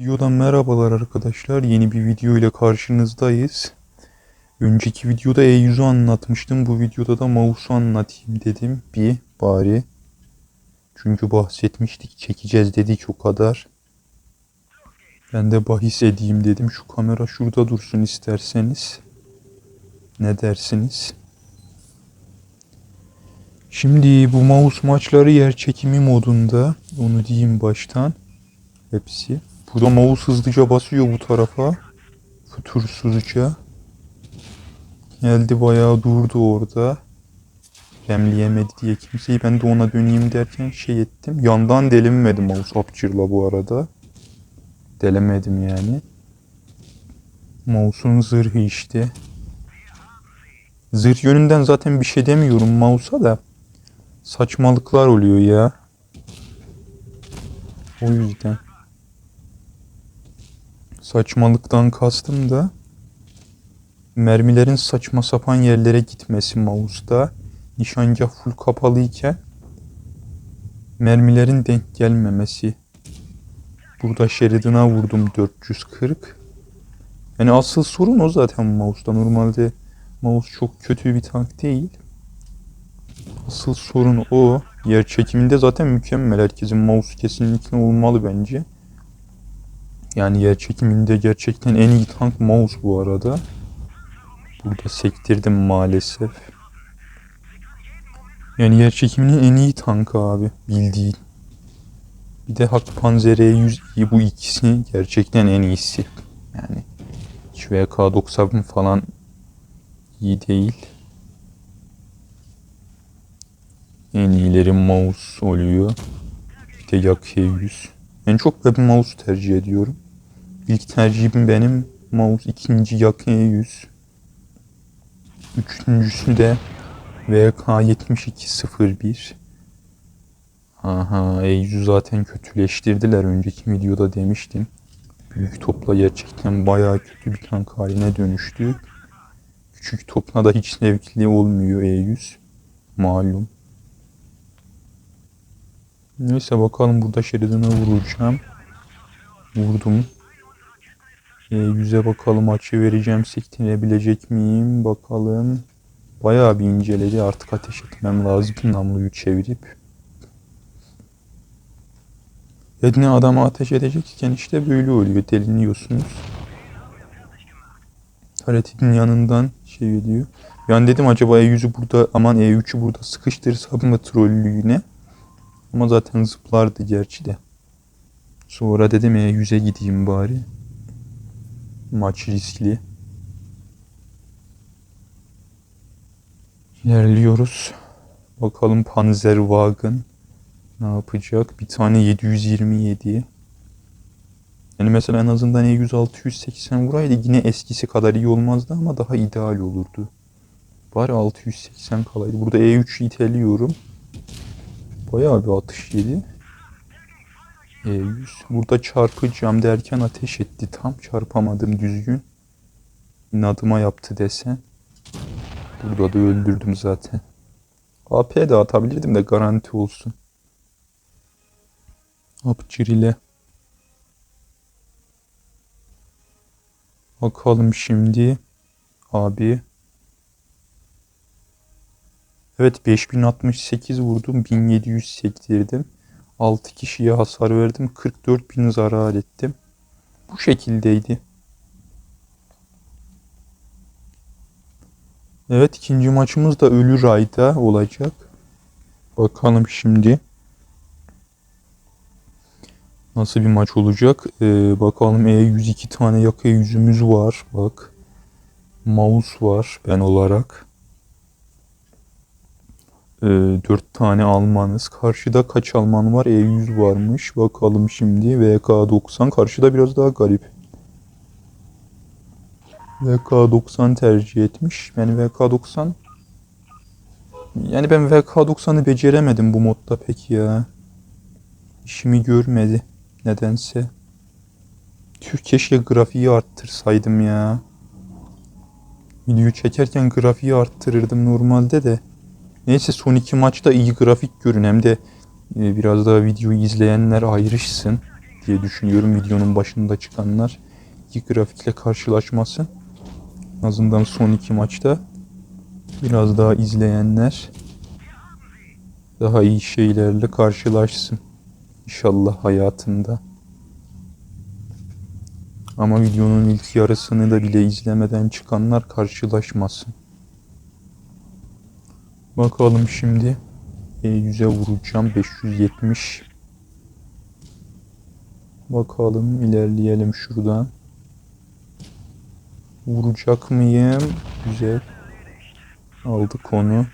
Videodan merhabalar arkadaşlar. Yeni bir video ile karşınızdayız. Önceki videoda E100'ü anlatmıştım. Bu videoda da mouse'u anlatayım dedim. Bir bari. Çünkü bahsetmiştik. Çekeceğiz dedik o kadar. Ben de bahis edeyim dedim. Şu kamera şurada dursun isterseniz. Ne dersiniz? Şimdi bu mouse maçları yer çekimi modunda. Onu diyeyim baştan. Hepsi. Burada mouse hızlıca basıyor bu tarafa. Fütursuzca. Geldi bayağı durdu orada. Remleyemedi diye kimseyi. Ben de ona döneyim derken şey ettim. Yandan delinmedi mouse Aperture'la bu arada. Delemedim yani. Mouse'un zırhı işte. Zırh yönünden zaten bir şey demiyorum mouse'a da. Saçmalıklar oluyor ya. O yüzden. Saçmalıktan kastım da mermilerin saçma sapan yerlere gitmesi mouse'da. Nişangah full kapalıyken mermilerin denk gelmemesi. Burada Sheridan'a vurdum 440. Yani asıl sorun o zaten mouse'da. Normalde mouse çok kötü bir tank değil. Asıl sorun o. Yer çekiminde zaten mükemmel. Herkesin mouse kesinlikle olmalı bence. Yani yer çekiminde gerçekten en iyi tank mouse bu arada. Burada sektirdim maalesef. Yani yer çekiminin en iyi tankı abi bildiğin. Bir de Hak Panzer E100 iyi bu ikisi gerçekten en iyisi. Yani hiç VK90 falan iyi değil. En iyileri mouse oluyor. Bir de Yak E100. En çok ben mouse tercih ediyorum. İlk tercihim benim mouse, ikinci Yak E100. Üçüncüsü de VK7201. Aha E100'ü zaten kötüleştirdiler önceki videoda demiştim. Büyük topla gerçekten bayağı kötü bir tank haline dönüştü. Küçük topla da hiç zevkli olmuyor E100. Malum. Neyse bakalım burada Sheridan'a vuracağım. Vurdum. E, yüze bakalım açı vereceğim. Sektirebilecek miyim? Bakalım. Bayağı bir inceledi. Artık ateş etmem lazım namluyu çevirip. Yani adamı ateş edecekken işte böyle oluyor. Deliniyorsunuz. Haretinin yanından şey ediyor. Yani dedim acaba E100'ü burada aman E3'ü burada sıkıştırsam mı trollüğüne. Ama zaten zıplardı gerçi de. Sonra dedim ya yüze gideyim bari. Maç riskli. İlerliyoruz. Bakalım Panzerwagen ne yapacak? Bir tane 727. Yani mesela en azından E100 680 vuraydı yine eskisi kadar iyi olmazdı ama daha ideal olurdu. Bari 680 kalaydı. Burada E3'ü iteliyorum. Bayağı bir atış yedi. E100. Burada çarpacağım derken ateş etti. Tam çarpamadım düzgün. İnadıma yaptı desen. Burada da öldürdüm zaten. AP de atabilirdim de garanti olsun. Apçır ile. Bakalım şimdi. Abi. Evet 5068 vurdum. 1700 sektirdim. 6 kişiye hasar verdim. 44.000 zarar ettim. Bu şekildeydi. Evet ikinci maçımız da Ölü Ray'da olacak. Bakalım şimdi. Nasıl bir maç olacak? Ee, bakalım E102 tane yaka yüzümüz var. Bak. Mouse var ben olarak. Ee, 4 tane Almanız. Karşıda kaç Alman var? E100 varmış. Bakalım şimdi. VK90. Karşıda biraz daha garip. VK90 tercih etmiş. Yani VK90 yani ben VK90'ı beceremedim bu modda pek ya. İşimi görmedi nedense. Tüh keşke grafiği arttırsaydım ya. Video çekerken grafiği arttırırdım normalde de. Neyse son iki maçta iyi grafik görün hem de e, biraz daha videoyu izleyenler ayrışsın. diye düşünüyorum videonun başında çıkanlar. İki grafikle karşılaşmasın. En azından son iki maçta biraz daha izleyenler daha iyi şeylerle karşılaşsın. İnşallah hayatında. Ama videonun ilk yarısını da bile izlemeden çıkanlar karşılaşmasın. Bakalım şimdi. E, 100'e vuracağım. 570. Bakalım ilerleyelim şuradan. Vuracak mıyım? Güzel. Aldık onu.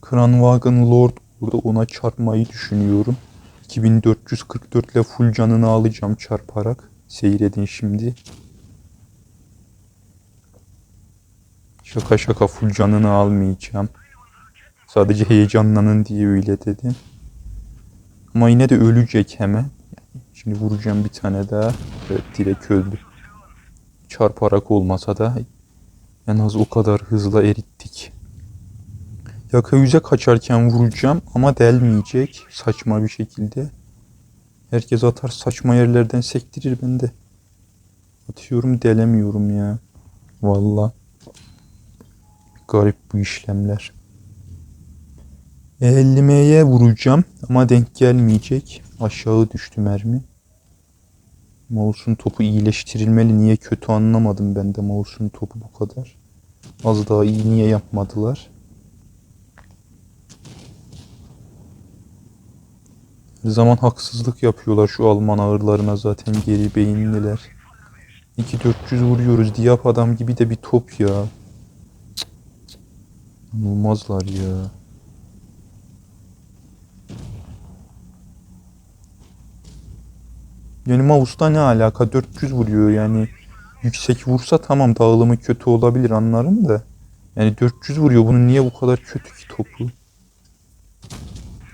Kranwagen Lord burada ona çarpmayı düşünüyorum. 2444 ile full canını alacağım çarparak. Seyredin şimdi. Şaka şaka full canını almayacağım. Sadece heyecanlanın diye öyle dedim. Ama yine de ölecek hemen. Şimdi vuracağım bir tane daha. Evet direkt öldü. Çarparak olmasa da en az o kadar hızla erittik. Yaka yüze kaçarken vuracağım ama delmeyecek saçma bir şekilde. Herkes atar saçma yerlerden sektirir ben de. Atıyorum delemiyorum ya. Valla. Garip bu işlemler. 50M'ye vuracağım ama denk gelmeyecek. Aşağı düştü mermi. Mouse'un topu iyileştirilmeli. Niye kötü anlamadım ben de mouse'un topu bu kadar. Az daha iyi niye yapmadılar? Her zaman haksızlık yapıyorlar şu Alman ağırlarına zaten geri beyinliler. 2400 vuruyoruz Diyap adam gibi de bir top ya. Cık, cık. İnanılmazlar ya. Yani mouse'da ne alaka? 400 vuruyor yani. Yüksek vursa tamam dağılımı kötü olabilir anlarım da. Yani 400 vuruyor. Bunun niye bu kadar kötü ki topu?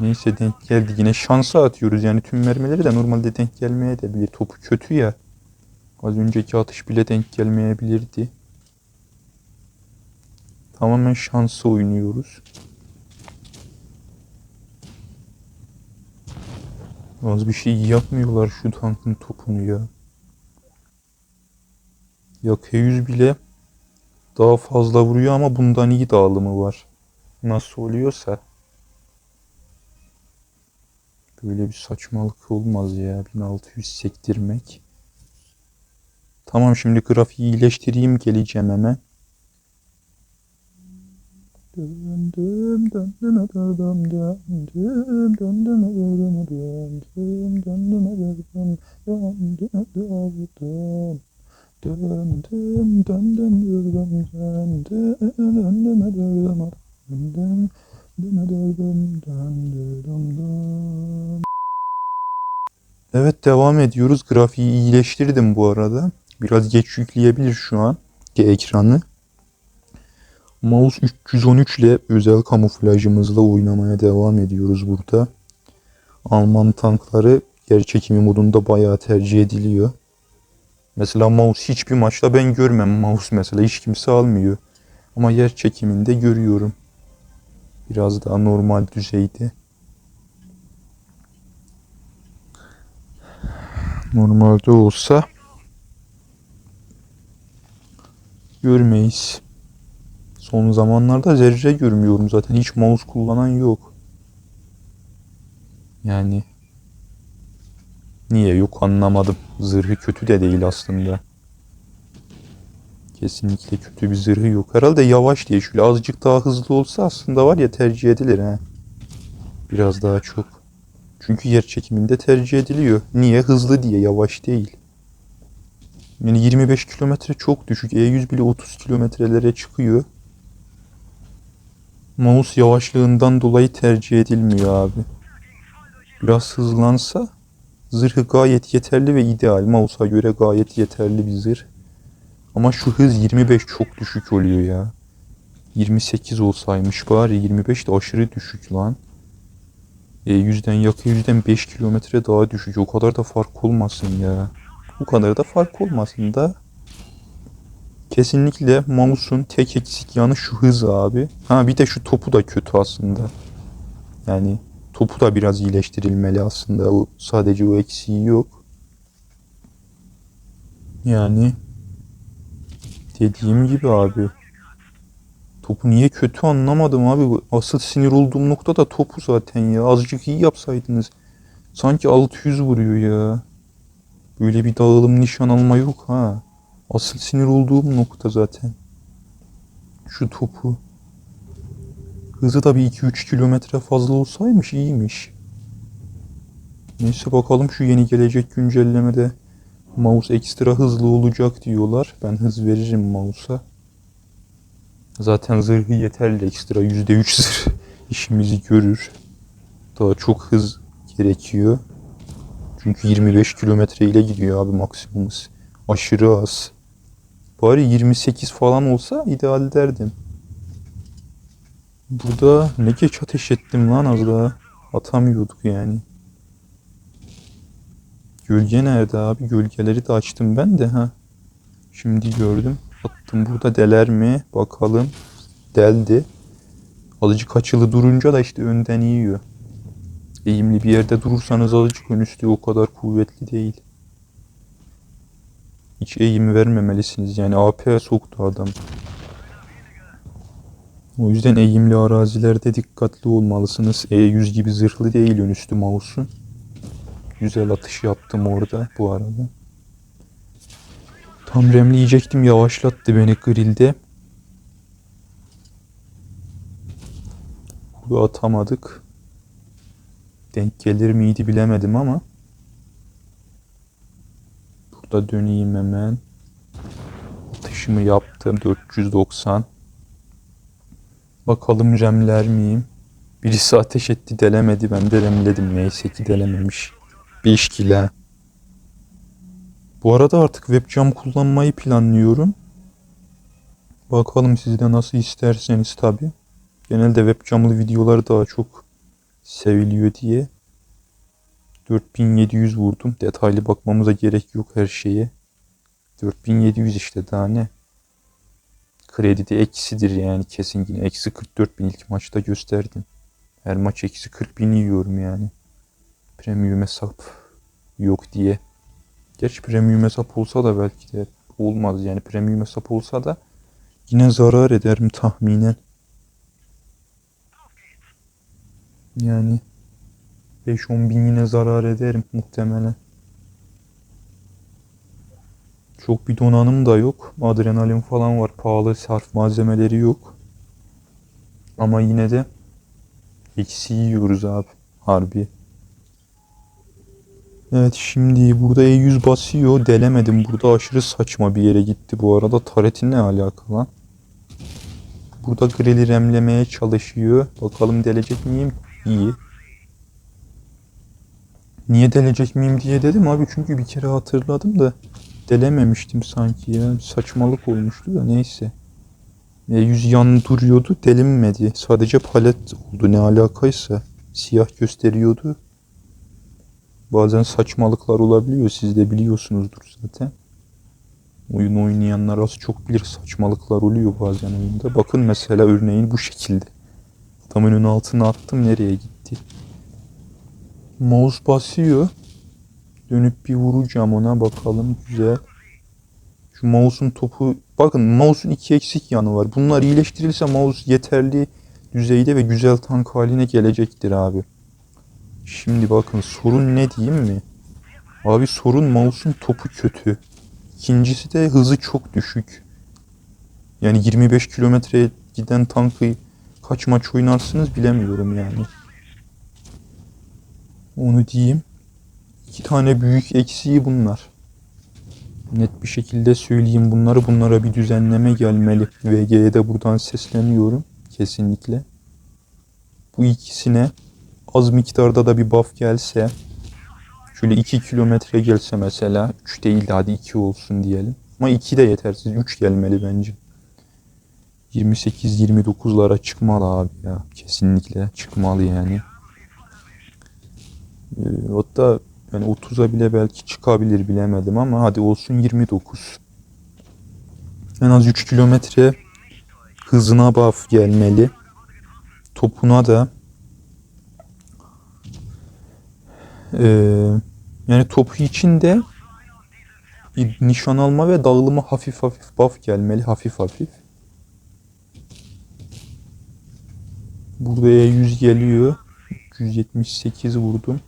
Neyse denk geldi. Yine şansa atıyoruz. Yani tüm mermileri de normalde denk gelmeye de bilir. Topu kötü ya. Az önceki atış bile denk gelmeyebilirdi. Tamamen şansa oynuyoruz. Az bir şey yapmıyorlar şu tankın topunu ya. Ya K100 bile daha fazla vuruyor ama bundan iyi dağılımı var. Nasıl oluyorsa. Böyle bir saçmalık olmaz ya. 1600 sektirmek. Tamam şimdi grafiği iyileştireyim geleceğim hemen. Evet devam ediyoruz. Grafiği iyileştirdim bu arada. Biraz geç yükleyebilir şu an ekranı. Mouse 313 ile özel kamuflajımızla oynamaya devam ediyoruz burada. Alman tankları yer çekimi modunda bayağı tercih ediliyor. Mesela mouse hiçbir maçta ben görmem. Mouse mesela hiç kimse almıyor. Ama yer çekiminde görüyorum. Biraz daha normal düzeyde. Normalde olsa görmeyiz. Son zamanlarda zerre görmüyorum zaten. Hiç mouse kullanan yok. Yani niye yok anlamadım. Zırhı kötü de değil aslında. Kesinlikle kötü bir zırhı yok. Herhalde yavaş diye şöyle azıcık daha hızlı olsa aslında var ya tercih edilir ha. Biraz daha çok. Çünkü yer çekiminde tercih ediliyor. Niye? Hızlı diye yavaş değil. Yani 25 kilometre çok düşük. E100 bile 30 kilometrelere çıkıyor. Mouse yavaşlığından dolayı tercih edilmiyor abi. Biraz hızlansa zırhı gayet yeterli ve ideal. Mouse'a göre gayet yeterli bir zırh. Ama şu hız 25 çok düşük oluyor ya. 28 olsaymış bari 25 de aşırı düşük lan. E, yüzden yakı yüzden 5 kilometre daha düşük. O kadar da fark olmasın ya. O kadar da fark olmasın da. Kesinlikle mouse'un tek eksik yanı şu hız abi. Ha bir de şu topu da kötü aslında. Yani topu da biraz iyileştirilmeli aslında. O sadece o eksiği yok. Yani dediğim gibi abi topu niye kötü anlamadım abi. Asıl sinir olduğum nokta da topu zaten ya. Azıcık iyi yapsaydınız. Sanki 600 vuruyor ya. Böyle bir dağılım nişan alma yok ha. Asıl sinir olduğum nokta zaten. Şu topu. Hızı da bir 2-3 kilometre fazla olsaymış iyiymiş. Neyse bakalım şu yeni gelecek güncellemede mouse ekstra hızlı olacak diyorlar. Ben hız veririm mouse'a. Zaten zırhı yeterli ekstra %3 zırh işimizi görür. Daha çok hız gerekiyor. Çünkü 25 kilometre ile gidiyor abi maksimumuz. Aşırı az. Bari 28 falan olsa ideal derdim. Burada ne geç ateş ettim lan az daha. Atamıyorduk yani. Gölge nerede abi? Gölgeleri de açtım ben de ha. Şimdi gördüm. Attım burada deler mi? Bakalım. Deldi. Azıcık açılı durunca da işte önden yiyor. Eğimli bir yerde durursanız azıcık ön üstü o kadar kuvvetli değil. Hiç eğim vermemelisiniz. Yani AP soktu adam. O yüzden eğimli arazilerde dikkatli olmalısınız. E100 gibi zırhlı değil ön üstü. Güzel atış yaptım orada bu arada. Tam remleyecektim yavaşlattı beni grillde. Burada atamadık. Denk gelir miydi bilemedim ama. Burada döneyim hemen. Atışımı yaptım 490. Bakalım remler miyim? Birisi ateş etti delemedi ben de remledim neyse ki delememiş. 5 kilo. Bu arada artık webcam kullanmayı planlıyorum. Bakalım siz de nasıl isterseniz tabi. Genelde webcamlı videolar daha çok seviliyor diye. 4700 vurdum. Detaylı bakmamıza gerek yok her şeye. 4700 işte daha ne? Kredi de eksidir yani kesin yine. Eksi 44 bin ilk maçta gösterdim. Her maç eksi 40 bin yiyorum yani. Premium hesap yok diye. Gerçi premium hesap olsa da belki de olmaz yani premium hesap olsa da yine zarar ederim tahminen. Yani 5-10 bin yine zarar ederim muhtemelen. Çok bir donanım da yok. Adrenalin falan var. Pahalı sarf malzemeleri yok. Ama yine de eksi yiyoruz abi. Harbi. Evet şimdi burada E100 basıyor. Delemedim. Burada aşırı saçma bir yere gitti bu arada. Taretin ne alaka lan? Burada grili remlemeye çalışıyor. Bakalım delecek miyim? İyi. Niye delecek miyim diye dedim abi. Çünkü bir kere hatırladım da delememiştim sanki ya. Saçmalık olmuştu da neyse. E100 yan duruyordu. Delinmedi. Sadece palet oldu. Ne alakaysa. Siyah gösteriyordu. Bazen saçmalıklar olabiliyor. Siz de biliyorsunuzdur zaten. Oyun oynayanlar az çok bilir saçmalıklar oluyor bazen oyunda. Bakın mesela örneğin bu şekilde. Adamın ön altına attım nereye gitti. Mouse basıyor. Dönüp bir vuracağım ona bakalım güzel. Şu mouse'un topu bakın mouse'un iki eksik yanı var. Bunlar iyileştirilse mouse yeterli düzeyde ve güzel tank haline gelecektir abi. Şimdi bakın sorun ne diyeyim mi? Abi sorun mouse'un topu kötü. İkincisi de hızı çok düşük. Yani 25 kilometreye giden tankı kaç maç oynarsınız bilemiyorum yani. Onu diyeyim. İki tane büyük eksiği bunlar. Net bir şekilde söyleyeyim bunları. Bunlara bir düzenleme gelmeli. VG'ye de buradan sesleniyorum. Kesinlikle. Bu ikisine az miktarda da bir buff gelse şöyle 2 kilometre gelse mesela 3 değil de hadi 2 olsun diyelim. Ama 2 de yetersiz. 3 gelmeli bence. 28-29'lara çıkmalı abi ya. Kesinlikle çıkmalı yani. Ee, hatta yani 30'a bile belki çıkabilir bilemedim ama hadi olsun 29. En az 3 kilometre hızına buff gelmeli. Topuna da Ee, yani topu için de nişan alma ve dağılıma hafif hafif buff gelmeli. Hafif hafif. Burada E100 geliyor. 178 vurdum.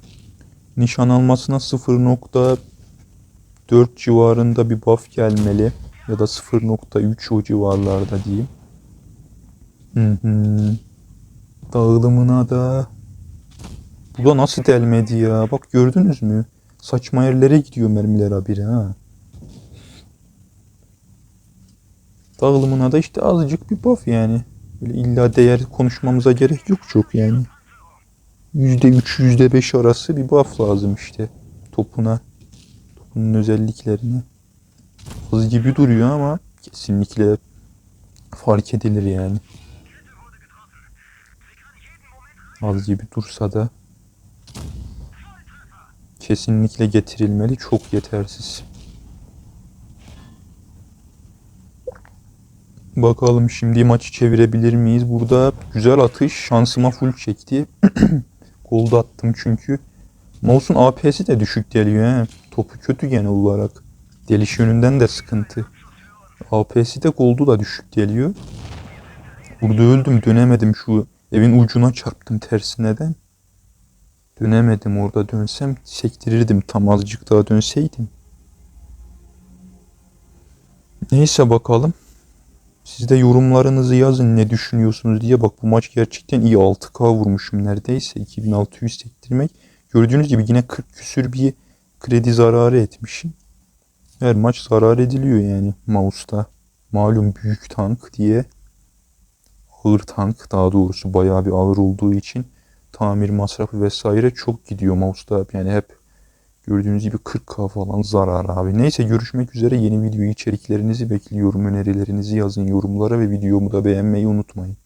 Nişan almasına 0.4 civarında bir buff gelmeli. Ya da 0.3 o civarlarda diyeyim. Hı. Dağılımına da bu da nasıl delmedi ya? Bak gördünüz mü? Saçma yerlere gidiyor mermiler habire ha. Dağılımına da işte azıcık bir buff yani. Böyle illa değer konuşmamıza gerek yok çok yani. %3, %5 arası bir buff lazım işte. Topuna. Topunun özelliklerine. Az gibi duruyor ama kesinlikle fark edilir yani. Az gibi dursa da kesinlikle getirilmeli. Çok yetersiz. Bakalım şimdi maçı çevirebilir miyiz? Burada güzel atış. Şansıma full çekti. Golda attım çünkü. Mouse'un AP'si de düşük geliyor he. Topu kötü genel olarak. Deliş yönünden de sıkıntı. AP'si de goldu da düşük geliyor. Burada öldüm dönemedim şu evin ucuna çarptım tersine de. Dönemedim orada dönsem sektirirdim tam azıcık daha dönseydim. Neyse bakalım. Siz de yorumlarınızı yazın ne düşünüyorsunuz diye. Bak bu maç gerçekten iyi 6K vurmuşum neredeyse. 2600 sektirmek. Gördüğünüz gibi yine 40 küsür bir kredi zararı etmişim. Her maç zarar ediliyor yani mouse'da. Malum büyük tank diye. Ağır tank daha doğrusu bayağı bir ağır olduğu için tamir masrafı vesaire çok gidiyor mouse'da. Yani hep gördüğünüz gibi 40k falan zarar abi. Neyse görüşmek üzere yeni video içeriklerinizi bekliyorum. Önerilerinizi yazın yorumlara ve videomu da beğenmeyi unutmayın.